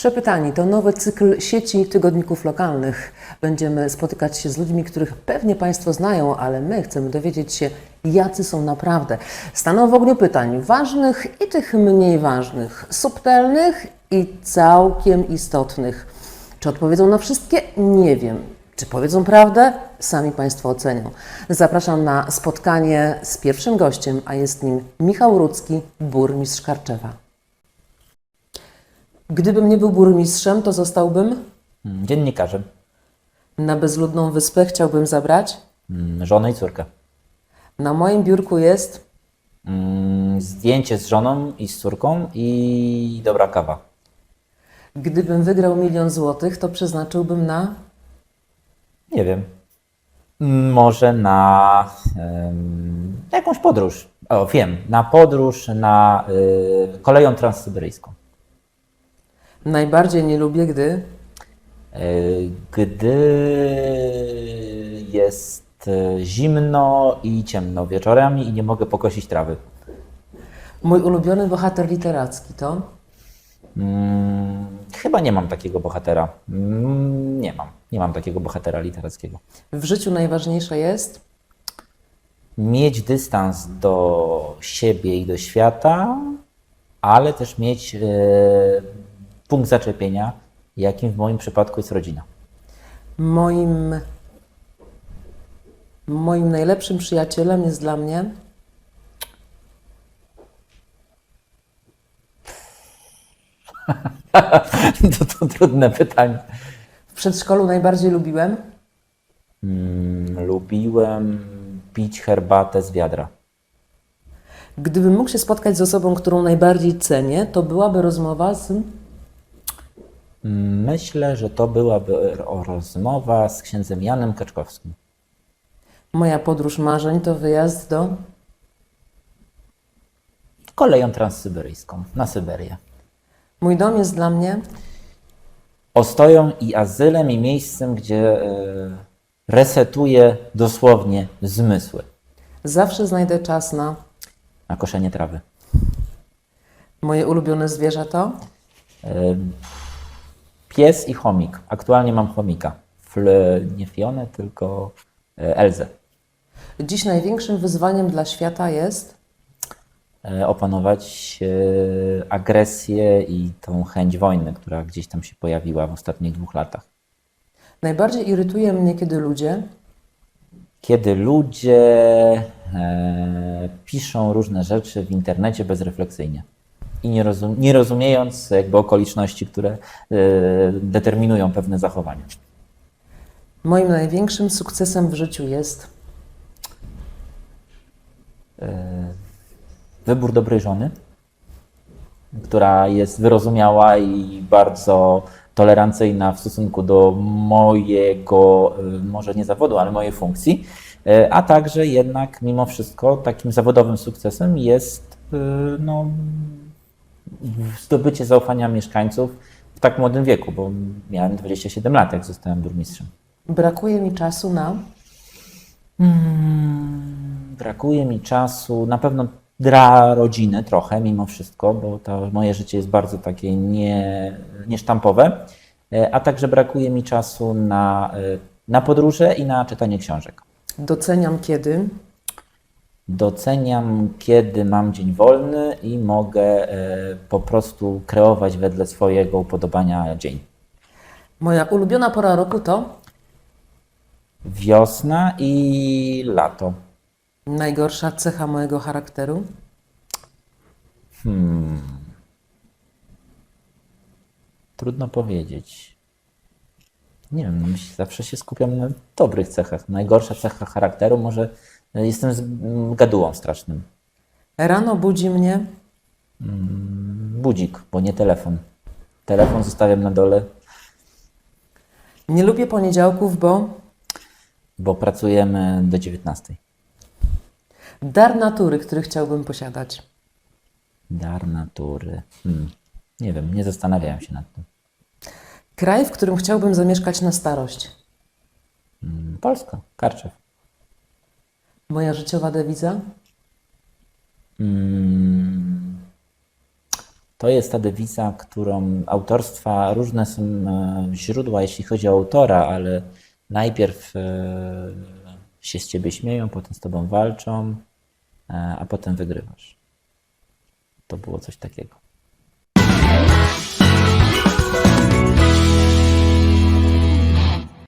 Przepytani to nowy cykl sieci tygodników lokalnych. Będziemy spotykać się z ludźmi, których pewnie Państwo znają, ale my chcemy dowiedzieć się, jacy są naprawdę. Staną w ogniu pytań ważnych i tych mniej ważnych, subtelnych i całkiem istotnych. Czy odpowiedzą na wszystkie? Nie wiem. Czy powiedzą prawdę? Sami Państwo ocenią. Zapraszam na spotkanie z pierwszym gościem, a jest nim Michał Rudzki, burmistrz Karczewa. Gdybym nie był burmistrzem, to zostałbym Mm, Dziennikarzem. na bezludną wyspę, chciałbym zabrać. Mm, Żonę i córkę. Na moim biurku jest Mm, Zdjęcie z żoną i z córką i dobra kawa. Gdybym wygrał milion złotych, to przeznaczyłbym na. Nie wiem. Mm, Może na em, jakąś podróż. O, wiem. Na podróż na y, koleją transsyberyjską. Najbardziej nie lubię, gdy. Y, Gdy jest y, zimno i ciemno wieczorami i nie mogę pokosić trawy. Mój ulubiony bohater literacki to. Mm, chyba nie mam takiego bohatera. Mm, nie mam. Nie mam takiego bohatera literackiego. W życiu najważniejsze jest. Mieć dystans do siebie i do świata, ale też mieć e, punkt zaczepienia, jakim w moim przypadku jest rodzina. Moim. Moim najlepszym przyjacielem jest dla mnie. to, to trudne pytanie. W przedszkolu najbardziej lubiłem. Mm, lubiłem pić herbatę z wiadra. Gdybym mógł się spotkać z osobą, którą najbardziej cenię, to byłaby rozmowa z. Myślę, że to byłaby rozmowa z księdzem Janem Kaczkowskim. Moja podróż marzeń to wyjazd do. Koleją transsyberyjską na Syberię. Mój dom jest dla mnie. ostoją i azylem i miejscem, gdzie e, resetuję dosłownie zmysły Zawsze znajdę czas na. na koszenie trawy. Moje ulubione zwierzę to. E, Pies i chomik. Aktualnie mam chomika. Fl, nie Fionę, tylko e, Elzę. Dziś największym wyzwaniem dla świata jest. E, Opanować e, agresję i tą chęć wojny, która gdzieś tam się pojawiła w ostatnich dwóch latach. Najbardziej irytuje mnie, kiedy ludzie. Kiedy ludzie e, piszą różne rzeczy w internecie bezrefleksyjnie i nie, rozum, nie rozumiejąc jakby okoliczności, które e, determinują pewne zachowania. Moim największym sukcesem w życiu jest. Wybór dobrej żony, która jest wyrozumiała i bardzo tolerancyjna w stosunku do mojego, e, może nie zawodu, ale mojej funkcji, e, a także jednak mimo wszystko takim zawodowym sukcesem jest e, no, zdobycie zaufania mieszkańców w tak młodym wieku, bo miałem 27 lat, jak zostałem burmistrzem. Brakuje mi czasu na. Brakuje mi czasu, na pewno dla rodziny trochę mimo wszystko, bo to moje życie jest bardzo takie nie, niesztampowe, e, a także brakuje mi czasu na, e, na podróże i na czytanie książek. Doceniam kiedy. Doceniam, kiedy mam dzień wolny i mogę e, po prostu kreować wedle swojego upodobania dzień. Moja ulubiona pora roku to. Wiosna i lato. Najgorsza cecha mojego charakteru. Trudno powiedzieć. Nie wiem, myśl- zawsze się skupiam na dobrych cechach. Najgorsza cecha charakteru może jestem z, gadułą strasznym. Rano budzi mnie. Budzik, bo nie telefon. Telefon zostawiam na dole, Nie lubię poniedziałków, bo. bo pracujemy do 19. Dar natury, który chciałbym posiadać. Dar natury. Hmm. Nie wiem, nie zastanawiałem się nad tym. Kraj, w którym chciałbym zamieszkać na starość. Hmm, Polska, Karczew. Moja życiowa dewiza. Hmm. To jest ta dewiza, którą autorstwa, różne są e, źródła, jeśli chodzi o autora, ale najpierw e, się z ciebie śmieją, potem z tobą walczą, e, a potem wygrywasz. To było coś takiego.